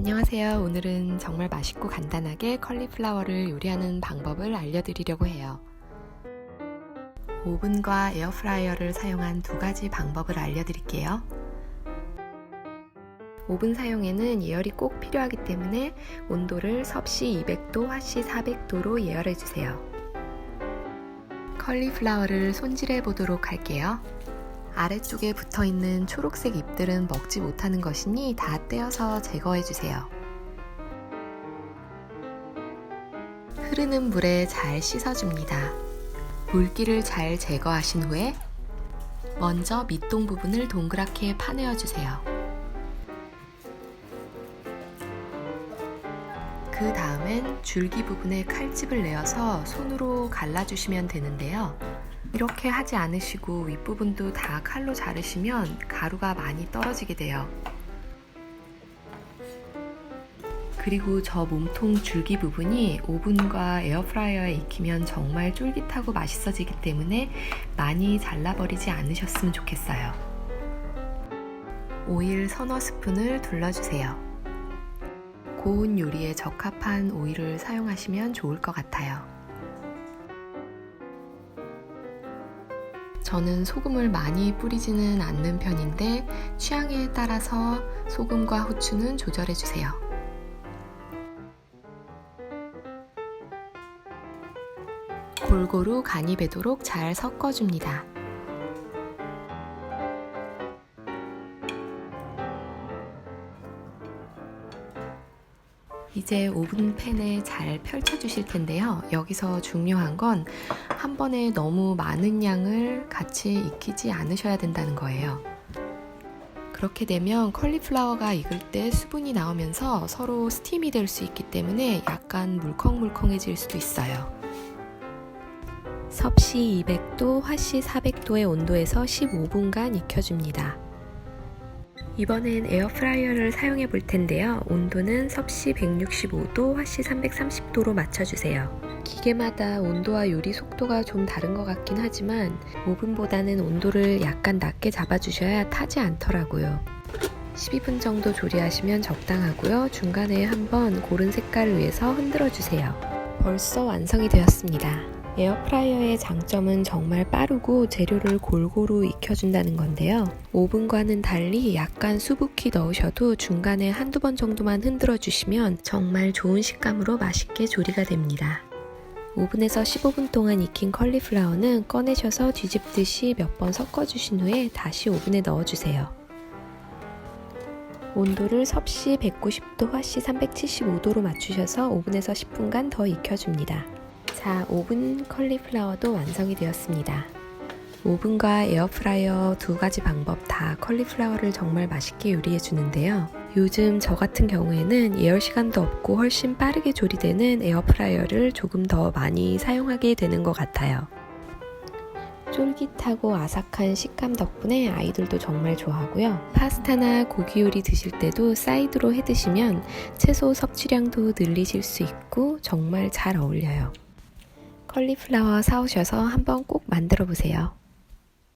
안녕하세요. 오늘은 정말 맛있고 간단하게 컬리플라워를 요리하는 방법을 알려드리려고 해요. 오븐과 에어프라이어를 사용한 두 가지 방법을 알려드릴게요. 오븐 사용에는 예열이 꼭 필요하기 때문에 온도를 섭씨 200도, 화씨 400도로 예열해 주세요. 컬리플라워를 손질해 보도록 할게요. 아래쪽에 붙어 있는 초록색 잎들은 먹지 못하는 것이니 다 떼어서 제거해 주세요. 흐르는 물에 잘 씻어줍니다. 물기를 잘 제거하신 후에 먼저 밑동 부분을 동그랗게 파내어 주세요. 그 다음엔 줄기 부분에 칼집을 내어서 손으로 갈라주시면 되는데요. 이렇게 하지 않으시고 윗부분도 다 칼로 자르시면 가루가 많이 떨어지게 돼요. 그리고 저 몸통 줄기 부분이 오븐과 에어프라이어에 익히면 정말 쫄깃하고 맛있어지기 때문에 많이 잘라버리지 않으셨으면 좋겠어요. 오일 서너 스푼을 둘러주세요. 고운 요리에 적합한 오일을 사용하시면 좋을 것 같아요. 저는 소금을 많이 뿌리지는 않는 편인데 취향에 따라서 소금과 후추는 조절해 주세요. 골고루 간이 배도록 잘 섞어줍니다. 이제 오븐팬에 잘 펼쳐 주실 텐데요. 여기서 중요한 건 한 번에 너무 많은 양을 같이 익히지 않으셔야 된다는 거예요. 그렇게 되면 컬리플라워가 익을 때 수분이 나오면서 서로 스팀이 될 수 있기 때문에 약간 물컹물컹해질 수도 있어요. 섭씨 200도, 화씨 400도의 온도에서 15분간 익혀줍니다. 이번엔 에어프라이어를 사용해 볼 텐데요. 온도는 섭씨 165도, 화씨 330도로 맞춰주세요. 기계마다 온도와 요리 속도가 좀 다른 것 같긴 하지만 오븐보다는 온도를 약간 낮게 잡아주셔야 타지 않더라고요. 12분 정도 조리하시면 적당하고요. 중간에 한번 고른 색깔을 위해서 흔들어 주세요. 벌써 완성이 되었습니다. 에어프라이어의 장점은 정말 빠르고 재료를 골고루 익혀준다는 건데요. 오븐과는 달리 약간 수북히 넣으셔도 중간에 한두 번 정도만 흔들어 주시면 정말 좋은 식감으로 맛있게 조리가 됩니다. 오븐에서 15분 동안 익힌 컬리플라워는 꺼내셔서 뒤집듯이 몇 번 섞어주신 후에 다시 오븐에 넣어주세요. 온도를 섭씨 190도, 화씨 375도로 맞추셔서 오븐에서 10분간 더 익혀줍니다. 자, 오븐 컬리플라워도 완성이 되었습니다. 오븐과 에어프라이어 두 가지 방법 다 컬리플라워를 정말 맛있게 요리해 주는데요. 요즘 저 같은 경우에는 예열 시간도 없고 훨씬 빠르게 조리되는 에어프라이어를 조금 더 많이 사용하게 되는 것 같아요. 쫄깃하고 아삭한 식감 덕분에 아이들도 정말 좋아하고요. 파스타나 고기 요리 드실 때도 사이드로 해 드시면 채소 섭취량도 늘리실 수 있고 정말 잘 어울려요. 컬리플라워 사오셔서 한번 꼭 만들어 보세요.